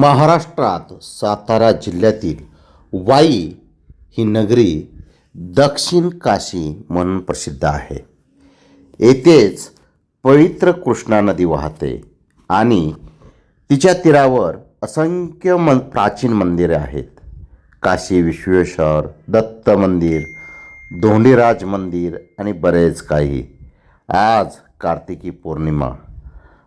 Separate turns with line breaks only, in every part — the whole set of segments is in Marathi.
महाराष्ट्रात सातारा जिल्ह्यातील वाई ही नगरी दक्षिण काशी म्हणून प्रसिद्ध आहे. येथेच पवित्र कृष्णा नदी वाहते आणि तिच्या तीरावर असंख्य मन प्राचीन मंदिरे आहेत. काशी विश्वेश्वर दत्त मंदिर धोंडीराज मंदिर आणि बरेच काही. आज कार्तिकी पौर्णिमा.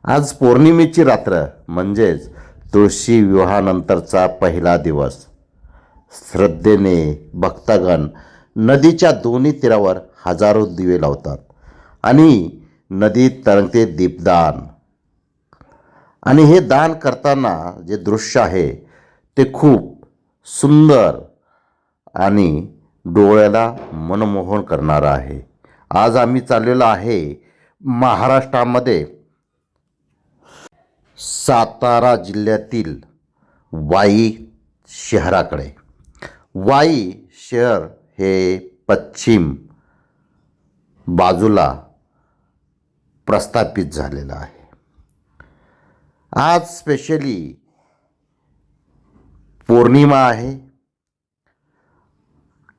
आज पौर्णिमेची रात्र म्हणजेच तुळशी विवाहानंतरचा पहिला दिवस. श्रद्धेने भक्तगण नदीच्या दोन्ही तीरावर हजारो दिवे लावतात आणि नदीत तरंगते दीपदान. आणि हे दान करताना जे दृश्य आहे ते खूप सुंदर आणि डोळ्याला मनमोहन करणारं आहे. आज आम्ही चाललेलो आहे महाराष्ट्रामध्ये. सातारा जिल्ह्यातील वाई शहराकडे. वाई शहर हे पश्चिम बाजूला प्रस्थापित झालेलं आहे. आज स्पेशली पौर्णिमा आहे.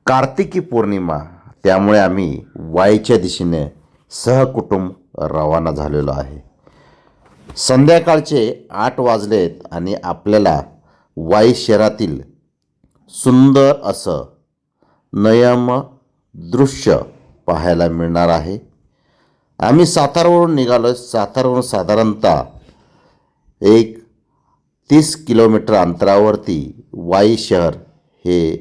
कार्तिकी पौर्णिमा त्यामुळे आम्ही वाईच्या दिशेने सहकुटुंब रवाना झालेलो आहे. संध्याकाळचे आठ वाजलेत आणि आपल्याला वाई शहरातील सुंदर असं नयम दृश्य पाहायला मिळणार आहे. आम्ही सातारावरून निघालो सातारावरून साधारणतः एक तीस किलोमीटर अंतरावरती वाई शहर हे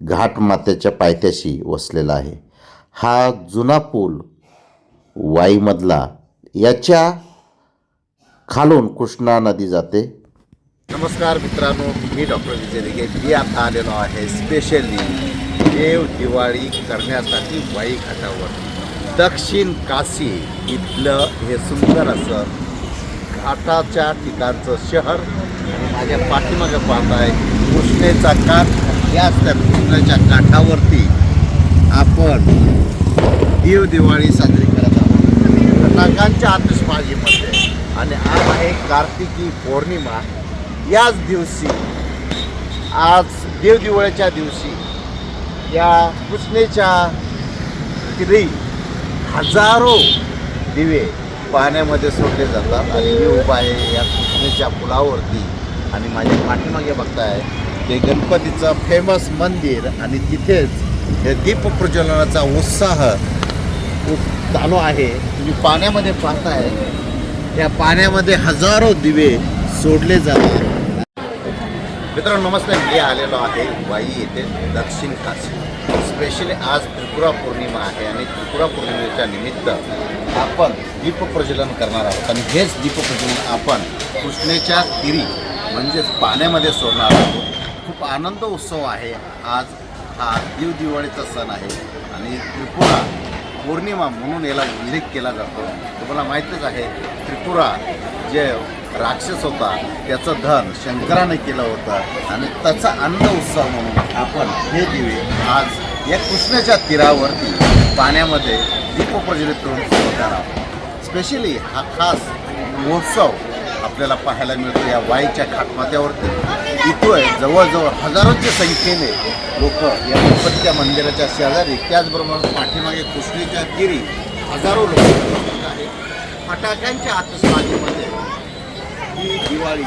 घाटमात्याच्या पायथ्याशी वसलेला आहे. हा जुना पूल वाईमधला याच्या खालून कृष्णा नदी जाते.
नमस्कार मित्रांनो मी डॉक्टर विजय दिघे. मी आता आलेलो आहे स्पेशली देव दिवाळी करण्यासाठी वाई घाटावर दक्षिण काशी इथलं हे सुंदर असं घाटाच्या ठिकाणचं शहर. आणि माझ्या पाठीमागे पाहत आहे कृष्णेचा काठ. याच त्या कृष्णाच्या काठावरती आपण देव दिवाळी साजरी करत आहोत. नागांच्या आतिषबाजीमध्ये. आणि आज आहे कार्तिकी पौर्णिमा. याच दिवशी आज देवदिवाळीच्या दिवशी या कृष्णेच्या तिरी हजारो दिवे पाण्यामध्ये सोडले जातात आणि मी उभा आहे या कृष्णेच्या पुलावरती. आणि माझ्या पाठीमागे बघताय ते गणपतीचं फेमस मंदिर आणि तिथेच हे दीपप्रज्वलनाचा उत्साह खूप चालू आहे. तुम्ही पाण्यामध्ये पाहताय. या पाण्यामध्ये हजारो दिवे सोडले जातात. मित्रांनो नमस्कार मी आलेलो आहे वाई येथे दक्षिण काशी. स्पेशली आज त्रिपुरा पौर्णिमा आहे आणि त्रिपुरा पौर्णिमेच्या निमित्त आपण दीपप्रज्वलन करणार आहोत. आणि हेच दीपप्रज्वलन आपण कृष्णेच्या तिरी म्हणजेच पाण्यामध्ये सोडणार आहोत. खूप आनंद उत्सव आहे. आज हा दीव दिवाळीचा सण आहे. आणि त्रिपुरा पौर्णिमा म्हणून याला उल्लेख केला जातो. तुम्हाला माहीतच आहे त्रिपुरा जे राक्षस होता त्याचं धन शंकराने केलं होतं आणि त्याचा अन्न उत्सव म्हणून आपण हे दिवे आज या कृष्णाच्या तीरावरती पाण्यामध्ये दीपप्रज्वलित करून होणार आहोत. स्पेशली हा खास महोत्सव आपल्याला पाहायला मिळतो या वाईच्या खाटमाथ्यावरती इथं जवळजवळ हजारोच्या संख्येने लोक या गणपतीच्या मंदिराच्या शेजारी त्याचबरोबर पाठीमागे कृष्णेच्या तिरी हजारो लोक उपस्थित आहेत. फटाक्यांच्या आतषबाजीमध्ये ही दिवाळी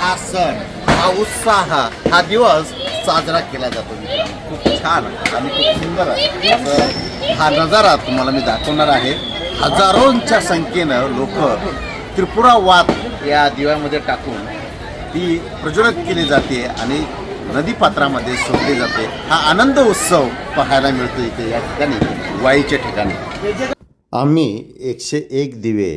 हा सण हा उत्साह हा दिवस साजरा केला जातो मित्रांनो. खूप छान आणि खूप सुंदर आहे. हा नजारा तुम्हाला मी दाखवणार आहे. हजारोंच्या संख्येनं लोक त्रिपुरा वाद या दिव्यामध्ये टाकून ती प्रज्वलित केली जाते आणि नदीपात्रामध्ये सोडली जाते. हा आनंद उत्सव पाहायला मिळतो इथे या ठिकाणी वाईच्या ठिकाणी.
आम्ही एकशे एक दिवे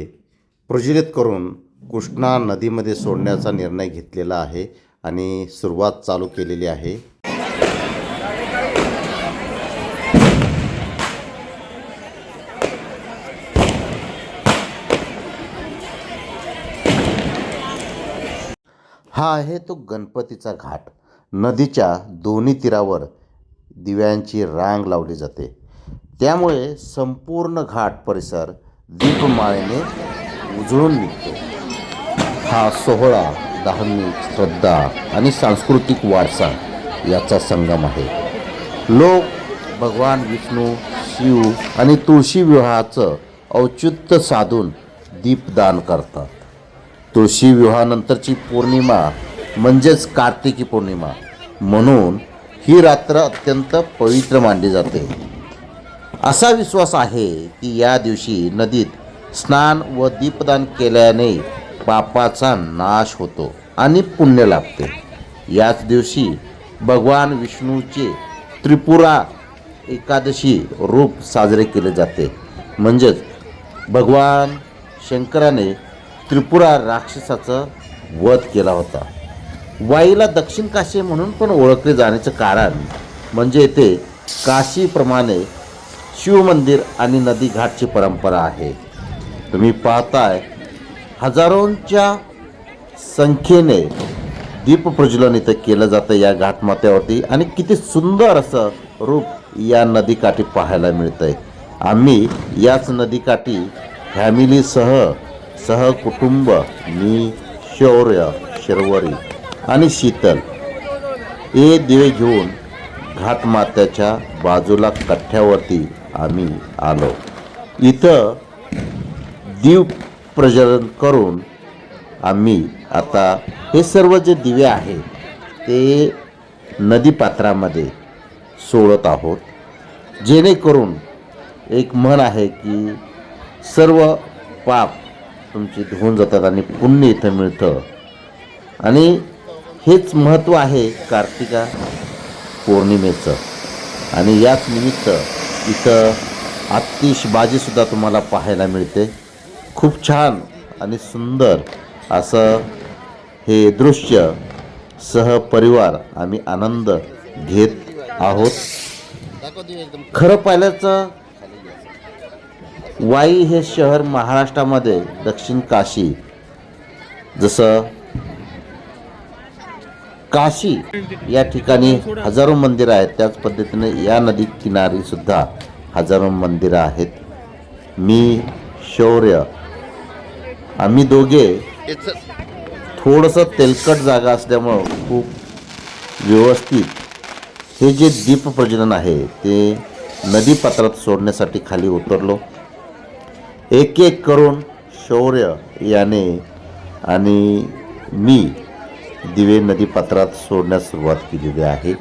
प्रज्वलित करून कृष्णा नदीमध्ये सोडण्याचा निर्णय घेतलेला आहे आणि सुरुवात चालू केलेली आहे. हा आहे तो गणपतीचा घाट. नदीच्या दोन्ही तीरावर दिव्यांची रांग लावली जाते. त्यामुळे संपूर्ण घाट परिसर दीपमाळेने उजळून निघतो. हा सोहळा धार्मिक श्रद्धा आणि सांस्कृतिक वारसा याचा संगम आहे. लोक भगवान विष्णू शिव आणि तुळशी विवाहाचं औचित्य साधून दीपदान करतात. तुळशी विवाहानंतरची पौर्णिमा म्हणजेच कार्तिकी पौर्णिमा म्हणून ही रात्र अत्यंत पवित्र मानली जाते. असा विश्वास आहे की या दिवशी नदीत स्नान व दीपदान केल्याने पापाचा नाश होतो आणि पुण्य लाभते. याच दिवशी भगवान विष्णूचे त्रिपुरा एकादशी रूप साजरे केले जाते. म्हणजेच भगवान शंकराने त्रिपुरा राक्षसाचं वध केला होता. वाईला दक्षिण काशी म्हणून पण ओळखले जाण्याचं कारण म्हणजे येथे काशीप्रमाणे शिवमंदिर आणि नदी घाटची परंपरा आहे. तुम्ही पाहताय हजारोंच्या संख्येने दीपप्रज्वलन इथं केलं जातं या घाटमात्यावरती आणि किती सुंदर असं रूप या नदीकाठी पाहायला मिळतं आहे आम्ही याच नदीकाठी फॅमिलीसह सहकुटुंब मी शौर्य शर्वरी आणि शीतल हे दिवे घेऊन घाटमात्याच्या बाजूला कठ्ठ्यावरती आम्ही आलो. इथं दीप प्रज्वलन करून आम्ही आता हे सर्व जे दिवे आहेत ते नदीपात्रामध्ये सोडत आहोत. जेणेकरून एक म्हण आहे की सर्व पाप तुमचे धुवून जातात आणि पुण्य इथं मिळतं. आणि हेच महत्त्व आहे कार्तिका पौर्णिमेचं. आणि याच निमित्त इथं आतिषबाजीसुद्धा तुम्हाला पाहायला मिळते. खूप छान आणि सुंदर असं हे दृश्य सहपरिवार आम्ही आनंद घेत आहोत. खरं पाहिल्याचं वाई हे शहर महाराष्ट्रामध्ये दक्षिण काशी जसं काशी या ठिकाणी हजारो मंदिरं आहेत. त्याच पद्धतीने या नदी किनारी सुद्धा हजारो मंदिरं आहेत. मी शौर्य आम्ही दोघे थोडंसं तेलकट जागा असल्यामुळं खूप व्यवस्थित हे जे दीप प्रजनन आहे ते नदीपात्रात सोडण्यासाठी खाली उतरलो. एक एक करून शौर्य याने आणि मी दिवे नदीपात्रात सोडण्यास सुरुवात केलेली आहे.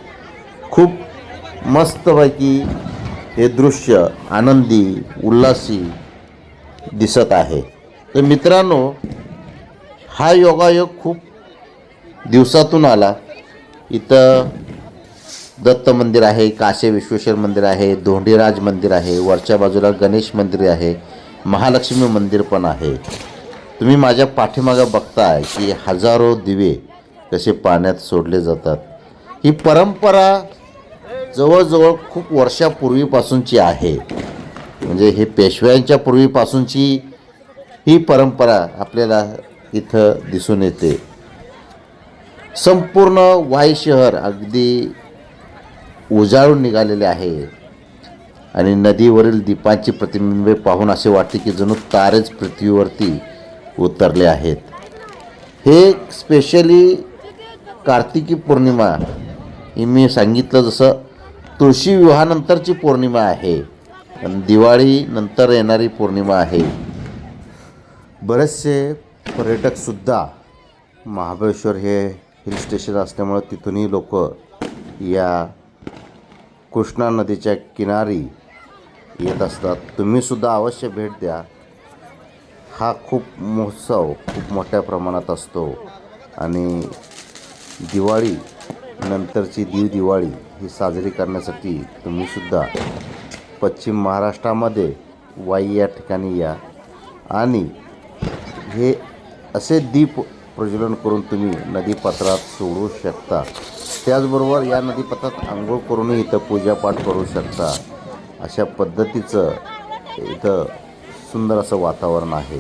खूप मस्तपैकी हे दृश्य आनंदी उल्हासी दिसत आहे. तर मित्रांनो हा योगायोग खूप दिवसातून आला. इथं दत्त मंदिर आहे काशी विश्वेश्वर मंदिर आहे धोंडीराज मंदिर आहे वरच्या बाजूला गणेश मंदिर आहे. महालक्ष्मी मंदिर पण आहे. तुम्ही माझ्या पाठीमागं बघताय की हजारो दिवे कसे पाण्यात सोडले जातात. ही परंपरा जवळजवळ खूप वर्षापूर्वीपासूनची आहे. म्हणजे हे पेशव्यांच्या पूर्वीपासूनची ही परंपरा आपल्याला इथं दिसून येते. संपूर्ण वाई शहर अगदी उजाळून निघालेले आहे. आणि नदीवरील दीपांची प्रतिबिंबे पाहून असे वाटते की जणू तारेच पृथ्वीवरती उतरले आहेत. हे स्पेशली कार्तिकी पौर्णिमा ही मी सांगितलं जसं तुळशी विवाहानंतरची पौर्णिमा आहे आणि दिवाळीनंतर येणारी पौर्णिमा आहे. बरेचसे पर्यटकसुद्धा महाबळेश्वर हे हिल स्टेशन असल्यामुळं तिथूनही लोक या कृष्णा नदीच्या किनारी येत असतात. तुम्हीसुद्धा अवश्य भेट द्या. हा खूप महोत्सव खूप मोठ्या प्रमाणात असतो. आणि दिवाळी नंतरची दीव दिवाळी ही साजरी करण्यासाठी तुम्हीसुद्धा पश्चिम महाराष्ट्रामध्ये वाई या ठिकाणी या. आणि हे असे दीप प्रज्वलन करून तुम्ही नदीपात्रात सोडू शकता. त्याचबरोबर या नदीपात्रात आंघोळ करूनही इथं पूजापाठ करू शकता. अशा पद्धतीचं इथं सुंदर असं वातावरण आहे.